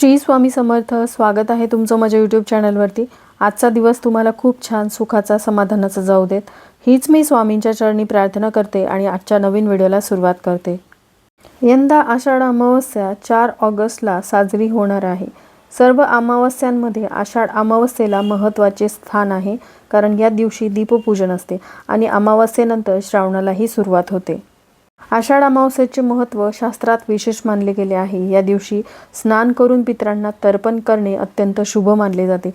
श्री स्वामी समर्थ स्वागत आहे तुमचं माझ्या यूट्यूब चॅनलवरती आजचा दिवस तुम्हाला खूप छान सुखाचा समाधानाचा जाऊ देत. हीच मी स्वामींच्या चरणी प्रार्थना करते आणि आजच्या नवीन व्हिडिओला सुरुवात करते. यंदा आषाढ अमावस्या चार ऑगस्टला साजरी होणार आहे. सर्व अमावस्यांमध्ये आषाढ अमावस्येला महत्त्वाचे स्थान आहे कारण या दिवशी दीपपूजन असते आणि अमावस्येनंतर श्रावणालाही सुरुवात होते. आषाढ अमावस्येचे महत्त्व शास्त्रात विशेष मानले गेले आहे. या दिवशी स्नान करून पितरांना तर्पण करणे अत्यंत शुभ मानले जाते.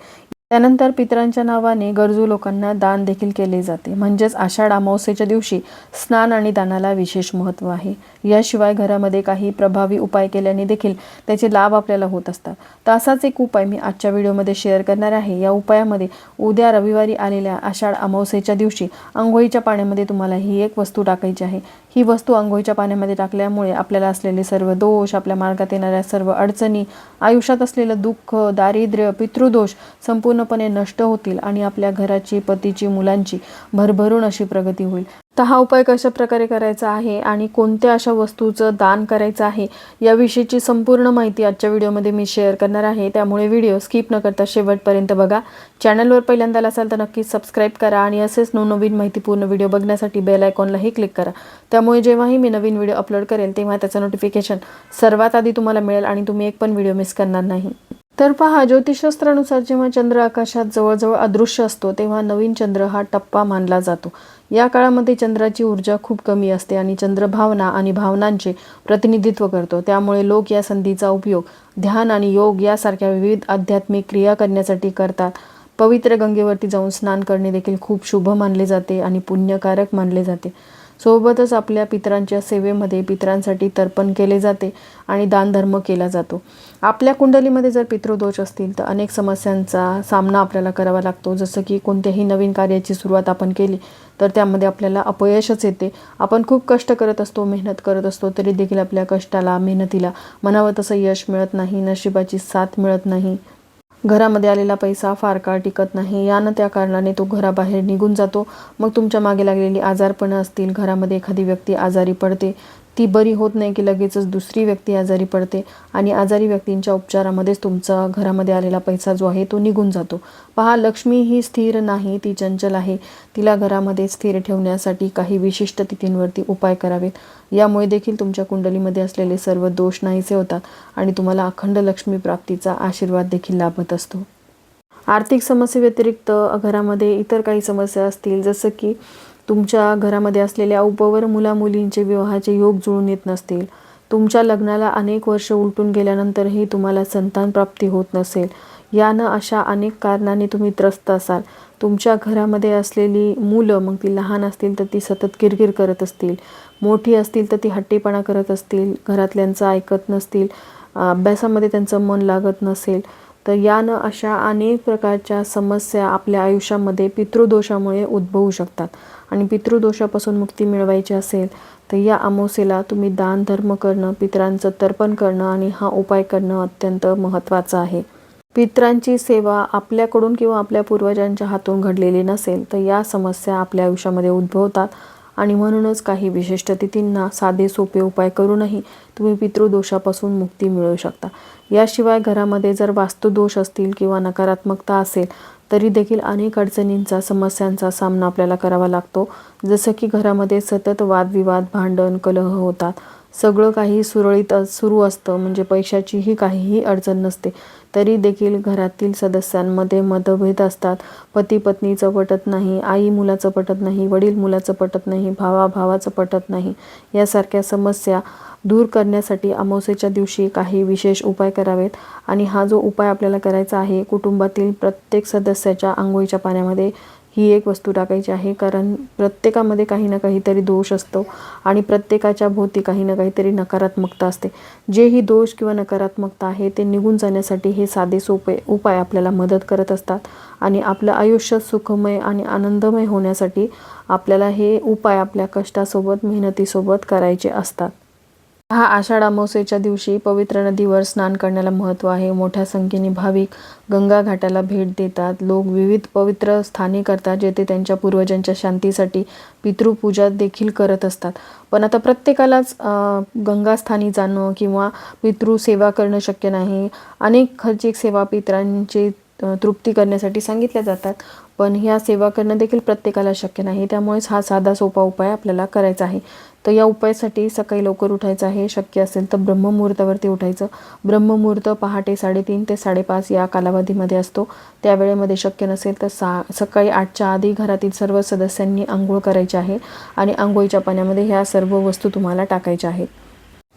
त्यानंतर पितरांच्या नावाने गरजू लोकांना दान देखील केले जाते. म्हणजेच आषाढ अमावस्येच्या दिवशी स्नान आणि दानाला विशेष महत्त्व आहे. याशिवाय घरामध्ये काही प्रभावी उपाय केल्याने देखील त्याचे लाभ आपल्याला होत असतात. तर असाच एक उपाय मी आजच्या व्हिडिओमध्ये शेअर करणार आहे. या उपायामध्ये उद्या रविवारी आलेल्या आषाढ अमावस्येच्या दिवशी आंघोळीच्या पाण्यामध्ये तुम्हाला ही एक वस्तू टाकायची आहे. ही वस्तू आंघोळीच्या पाण्यामध्ये टाकल्यामुळे आपल्याला असलेले सर्व दोष आपल्या मार्गात येणाऱ्या सर्व अडचणी आयुष्यात असलेलं दुःख दारिद्र्य पितृदोष संपूर्णपणे नष्ट होतील आणि आपल्या घराची पतीची मुलांची भरभरून अशी प्रगती होईल. तर हा उपाय कशा प्रकारे करायचा आहे आणि कोणत्या अशा वस्तूचं दान करायचं आहे याविषयीची संपूर्ण माहिती आजच्या व्हिडिओमध्ये मी शेअर करणार आहे. त्यामुळे व्हिडिओ स्किप न करता शेवटपर्यंत बघा. चॅनलवर पहिल्यांदा असाल तर नक्कीच सबस्क्राईब करा आणि असेच नवनवीन माहितीपूर्ण व्हिडिओ बघण्यासाठी बेल आयकॉनलाही क्लिक करा. त्यामुळे जेव्हाही मी नवीन व्हिडिओ अपलोड करेल तेव्हा त्याचं नोटिफिकेशन सर्वात आधी तुम्हाला मिळेल आणि तुम्ही एक पण व्हिडिओ मिस करणार नाही. तर पहा ज्योतिषशास्त्रानुसार जेव्हा चंद्र आकाशात जवळजवळ अदृश्य असतो तेव्हा नवीन चंद्र हा टप्पा मानला जातो. या काळामध्ये चंद्राची ऊर्जा खूप कमी असते आणि चंद्र भावना आणि भावनांचे प्रतिनिधित्व करतो. त्यामुळे लोक या संधीचा उपयोग ध्यान आणि योग यासारख्या विविध आध्यात्मिक क्रिया करण्यासाठी करतात. पवित्र गंगेवरती जाऊन स्नान करणे देखील खूप शुभ मानले जाते आणि पुण्यकारक मानले जाते. सोबतच आपल्या पितरांच्या सेवेमध्ये पितरांसाठी तर्पण केले जाते आणि दानधर्म केला जातो. आपल्या कुंडलीमध्ये जर पितृदोष असतील तर अनेक समस्यांचा सामना आपल्याला करावा लागतो. जसं की कोणत्याही नवीन कार्याची सुरुवात आपण केली तर त्यामध्ये आपल्याला अपयशच येते. आपण खूप कष्ट करत असतो मेहनत करत असतो तरी देखील आपल्या कष्टाला मेहनतीला म्हणावं तसं यश मिळत नाही नशिबाची साथ मिळत नाही. घरामध्ये आलेला पैसा फार काळ टिकत नाही. यानं त्या कारणाने तो घराबाहेर निघून जातो. मग तुमच्या मागे लागलेली आजारपणं असतील. घरामध्ये एखादी व्यक्ती आजारी पडते. ती बरी होत नाही की लगेचच दुसरी व्यक्ती आजारी पडते आणि आजारी व्यक्तींच्या उपचारामध्येच तुमचा घरामध्ये आलेला पैसा जो आहे तो निघून जातो. पहा लक्ष्मी ही स्थिर नाही ती चंचल आहे. तिला घरामध्ये स्थिर ठेवण्यासाठी काही विशिष्ट तिथींवरती उपाय करावेत. यामुळे देखील तुमच्या कुंडलीमध्ये असलेले सर्व दोष नाहीसे होतात आणि तुम्हाला अखंड लक्ष्मी प्राप्तीचा आशीर्वाद देखील लाभत असतो. आर्थिक समस्येव्यतिरिक्त घरामध्ये इतर काही समस्या असतील जसं की तुमच्या घरामध्ये असलेल्या उपवर मुलामुलींचे विवाहाचे योग जुळून येत नसतील. तुमच्या लग्नाला अनेक वर्ष उलटून गेल्यानंतरही तुम्हाला संतान प्राप्ती होत नसेल. यानं अशा अनेक कारणाने तुम्ही त्रस्त असाल. तुमच्या घरामध्ये असलेली मुलं मग ती लहान असतील तर ती सतत किरकिर करत असतील. मोठी असतील तर ती हट्टीपणा करत असतील. घरातल्यांचं ऐकत नसतील. अभ्यासामध्ये त्यांचं मन लागत नसेल. तर यानं अशा अनेक प्रकारच्या समस्या आपल्या आयुष्यामध्ये पितृदोषामुळे उद्भवू शकतात. आणि पितृदोषापासून मुक्ती मिळवायची असेल तर या अमावस्येला तुम्ही दान धर्म करणं पितरांचं तर्पण करणं आणि हा उपाय करणं अत्यंत महत्त्वाचं आहे. पितरांची सेवा आपल्याकडून किंवा आपल्या पूर्वजांच्या हातून घडलेली नसेल तर या समस्या आपल्या आयुष्यामध्ये उद्भवतात. आणि म्हणूनच काही विशिष्ट तिथींना साधे सोपे उपाय करूनही तुम्ही पितृदोषापासून मुक्ती मिळवू शकता. याशिवाय घरामध्ये जर वास्तुदोष असतील किंवा नकारात्मकता असेल तरी देखील अनेक अडचणींचा समस्यांचा सामना आपल्याला करावा लागतो. जसं की घरामध्ये सतत वादविवाद भांडण कलह होतात. सगळं काही सुरळीत सुरू असतं. म्हणजे पैशाचीही काहीही अडचण नसते. तरी देखील घरातील सदस्यांमध्ये मतभेद असतात. पती पत्नीचं पटत नाही आई मुलाचं पटत नाही वडील मुलाचं पटत नाही भावा भावाचं पटत नाही. यासारख्या समस्या दूर करण्यासाठी अमावस्येच्या दिवशी काही विशेष उपाय करावेत. आणि हा जो उपाय आपल्याला करायचा आहे कुटुंबातील प्रत्येक सदस्याच्या आंघोळीच्या पाण्यामध्ये ही एक वस्तू टाकायची आहे. कारण प्रत्येकामध्ये काही ना काहीतरी दोष असतो आणि प्रत्येकाच्या भोवती काही ना काहीतरी नकारात्मकता असते. जे ही दोष किंवा नकारात्मकता आहे ते निघून जाण्यासाठी हे साधे सोपे उपाय आपल्याला मदत करत असतात आणि आपलं आयुष्य सुखमय आणि आनंदमय होण्यासाठी आपल्याला हे उपाय आपल्या कष्टासोबत मेहनतीसोबत करायचे असतात. हा आषाढ अमावस्येच्या दिवशी पवित्र नदीवर स्नान करण्याला महत्त्व आहे. मोठ्या संख्येने भाविक गंगा घाटाला भेट देतात. लोक विविध पवित्र स्थाने करतात जेथे त्यांच्या पूर्वजांच्या शांतीसाठी पितृपूजा देखील करत असतात. पण आता प्रत्येकालाच गंगास्थानी जाणं किंवा पितृसेवा करणं शक्य नाही. अनेक खर्चिक सेवा पितरांची तृप्ती करण्यासाठी सांगितल्या जातात. पण ह्या सेवा करणं देखील प्रत्येकाला शक्य नाही. त्यामुळेच हा साधा सोपा उपाय आपल्याला करायचा आहे. तर या उपायासाठी सकाळी लवकर उठायचं आहे. शक्य असेल तर ब्रह्ममुहूर्तावरती उठायचं. ब्रह्ममुहूर्त पहाटे साडेतीन ते साडेपाच या कालावधीमध्ये असतो. त्या वेळेमध्ये शक्य नसेल तर सा सकाळी आठच्या आधी घरातील सर्व सदस्यांनी आंघोळ करायची आहे आणि आंघोळीच्या पाण्यामध्ये ह्या सर्व वस्तू तुम्हाला टाकायच्या आहेत.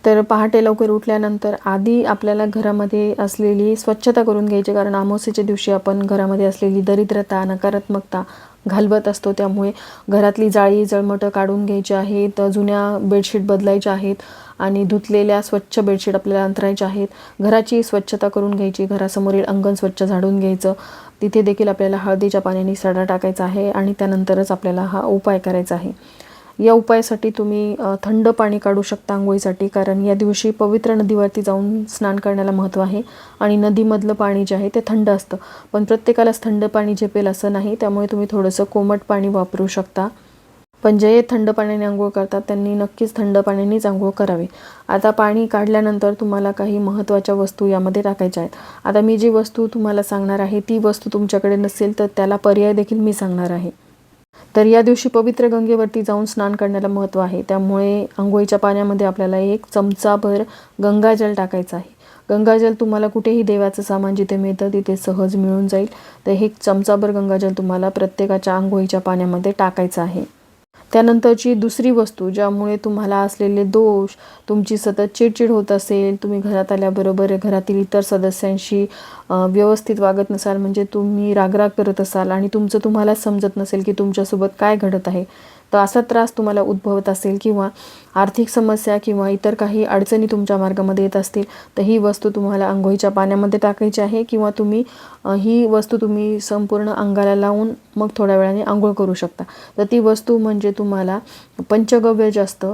तर पहाटे लवकर उठल्यानंतर आधी आपल्याला घरामध्ये असलेली स्वच्छता करून घ्यायची कारण अमावस्येच्या दिवशी आपण घरामध्ये असलेली दरिद्रता नकारात्मकता घालवत असतो. त्यामुळे घरातली जाळी जळमटं काढून घ्यायची आहेत जुन्या बेडशीट बदलायच्या आहेत आणि धुतलेल्या स्वच्छ बेडशीट आपल्याला अंतरायच्या आहेत. घराची स्वच्छता करून घ्यायची घरासमोरील अंगण स्वच्छ झाडून घ्यायचं. तिथे देखील आपल्याला हळदीच्या पाण्याने सडा टाकायचा आहे आणि त्यानंतरच आपल्याला हा उपाय करायचा आहे. या उपायासाठी तुम्ही थंड पाणी काढू शकता आंघोळीसाठी कारण या दिवशी पवित्र नदीवरती जाऊन स्नान करण्याला महत्त्व आहे आणि नदीमधलं पाणी जे आहे ते थंड असतं. पण प्रत्येकालाच थंड पाणी झेपेल असं नाही त्यामुळे तुम्ही थोडंसं कोमट पाणी वापरू शकता. पण जे थंड पाण्याने आंघोळ करतात त्यांनी नक्कीच थंड पाण्यानेच आंघोळ करावे. आता पाणी काढल्यानंतर तुम्हाला काही महत्त्वाच्या वस्तू यामध्ये टाकायच्या आहेत. आता मी जी वस्तू तुम्हाला सांगणार आहे ती वस्तू तुमच्याकडे नसेल तर त्याला पर्याय देखील मी सांगणार आहे. तर या दिवशी पवित्र गंगेवरती जाऊन स्नान करण्याला महत्त्व आहे. त्यामुळे आंघोळीच्या पाण्यामध्ये आपल्याला एक चमचाभर गंगाजल टाकायचं आहे. गंगाजल तुम्हाला कुठेही देवाचं सामान जिथे मिळतं तिथे सहज मिळून जाईल. तर हे चमचाभर गंगाजल तुम्हाला प्रत्येकाच्या आंघोळीच्या पाण्यामध्ये टाकायचं आहे. त्यानंतरची दुसरी वस्तू ज्यामुळे तुम्हाला असलेले दोष तुमची सतत चिडचिड होत असेल तुम्ही घरात आल्याबरोबर घरातील इतर सदस्यांशी व्यवस्थित वागत नसाल म्हणजे तुम्ही रागराग करत असाल आणि तुमचं तुम्हाला समजत नसेल की तुमच्यासोबत काय घडत आहे तर असा त्रास तुम्हाला उद्भवत असेल किंवा आर्थिक समस्या किंवा इतर काही अडचणी तुमच्या मार्गामध्ये येत असतील तर ही वस्तू तुम्हाला आंघोळीच्या पाण्यामध्ये टाकायची आहे किंवा तुम्ही ही वस्तू तुम्ही संपूर्ण अंगाला लावून मग थोड्या वेळाने आंघोळ करू शकता. तर ती वस्तू म्हणजे तुम्हाला पंचगव्य जास्त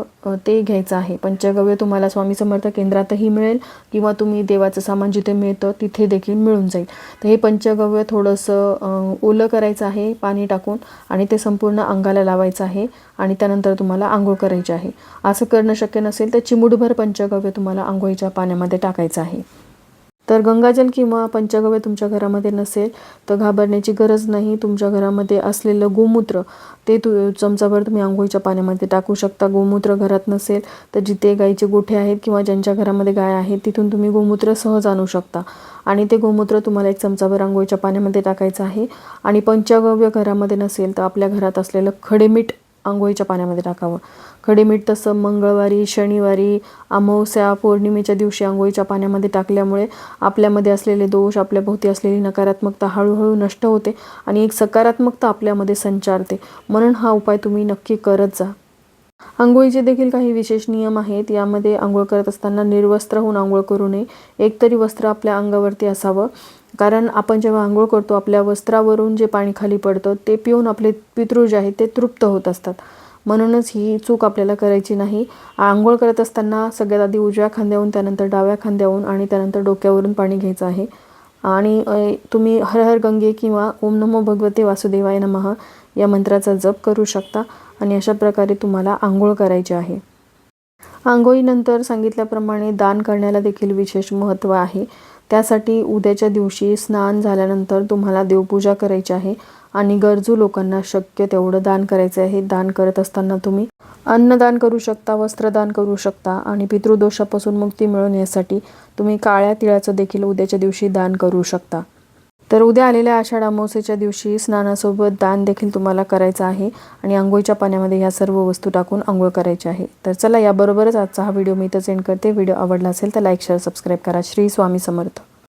ते घ्यायचं आहे. पंचगव्य तुम्हाला स्वामी समर्थ केंद्रातही मिळेल किंवा तुम्ही देवाचं सामान जिथे मिळतं तिथे देखील मिळून जाईल. तर हे पंचगव्य थोडंसं ओलं करायचं आहे पाणी टाकून आणि ते संपूर्ण अंगाला लावायचं आहे आणि त्यानंतर तुम्हाला आंघोळ करायची आहे. असं करणं शक्य नसेल तर चिमुडभर पंचगव्य तुम्हाला आंघोळीच्या पाण्यामध्ये टाकायचं आहे. तर गंगाजल किंवा पंचगव्य तुमच्या घरामध्ये नसेल तर घाबरण्याची गरज नाही. तुमच्या घरामध्ये असलेलं गोमूत्र ते तु चमचाभर तुम्ही आंघोळीच्या पाण्यामध्ये टाकू शकता. गोमूत्र घरात नसेल तर जिथे गाईचे गोठे आहेत किंवा ज्यांच्या घरामध्ये गाय आहेत तिथून तुम्ही गोमूत्र सहज आणू शकता. आणि ते गोमूत्र तुम्हाला एक चमचाभर आंघोळीच्या पाण्यामध्ये टाकायचं आहे. आणि पंचगव्य घरामध्ये नसेल तर आपल्या घरात असलेलं खडेमीठ आंघोळीच्या पाण्यामध्ये टाकावं. खडेमीठ तसं मंगळवारी शनिवारी अमावस्या पौर्णिमेच्या दिवशी आंघोळीच्या पाण्यामध्ये टाकल्यामुळे आपल्यामध्ये असलेले दोष आपल्याभोवती असलेली नकारात्मकता हळूहळू नष्ट होते आणि एक सकारात्मकता आपल्यामध्ये संचारते. म्हणून हा उपाय तुम्ही नक्की करत जा. आंघोळीचे देखील काही विशेष नियम आहेत. यामध्ये आंघोळ करत असताना निर्वस्त्र होऊन आंघोळ करू नये. एकतरी वस्त्र आपल्या अंगावरती असावं. कारण आपण जेव्हा आंघोळ करतो आपल्या वस्त्रावरून जे पाणी खाली पडतं ते पिऊन आपले पितृ जे आहेत ते तृप्त होत असतात. म्हणूनच ही चूक आपल्याला करायची नाही. आंघोळ करत असताना सगळ्यात आधी उजव्या खांद्याहून त्यानंतर डाव्या खांद्याहून आणि त्यानंतर डोक्यावरून पाणी घ्यायचं आहे. आणि तुम्ही हर हर गंगे किंवा ओम नमो भगवते वासुदेवाय नमः या मंत्राचा जप करू शकता आणि अशा प्रकारे तुम्हाला आंघोळ करायची आहे. आंघोळीनंतर सांगितल्याप्रमाणे दान करण्याला देखील विशेष महत्त्व आहे. त्यासाठी उद्याच्या दिवशी स्नान झाल्यानंतर तुम्हाला देवपूजा करायची आहे आणि गरजू लोकांना शक्य तेवढं दान करायचं आहे. दान करत असताना तुम्ही अन्नदान करू शकता वस्त्रदान करू शकता आणि पितृदोषापासून मुक्ती मिळवण्यासाठी तुम्ही काळ्या तिळाचं देखील उद्याच्या दिवशी दान करू शकता. तर उद्या आलेल्या आषाढ अमावस्येच्या दिवशी स्नानासोबत दान देखील तुम्हाला करायचं आहे आणि आंघोळीच्या पाण्यामध्ये ह्या सर्व वस्तू टाकून आंघोळ करायची आहे. तर चला याबरोबरच आजचा हा व्हिडिओ मी इथं सेंड करते. व्हिडिओ आवडला असेल तर लाईक शेअर सबस्क्राईब करा. श्री स्वामी समर्थ.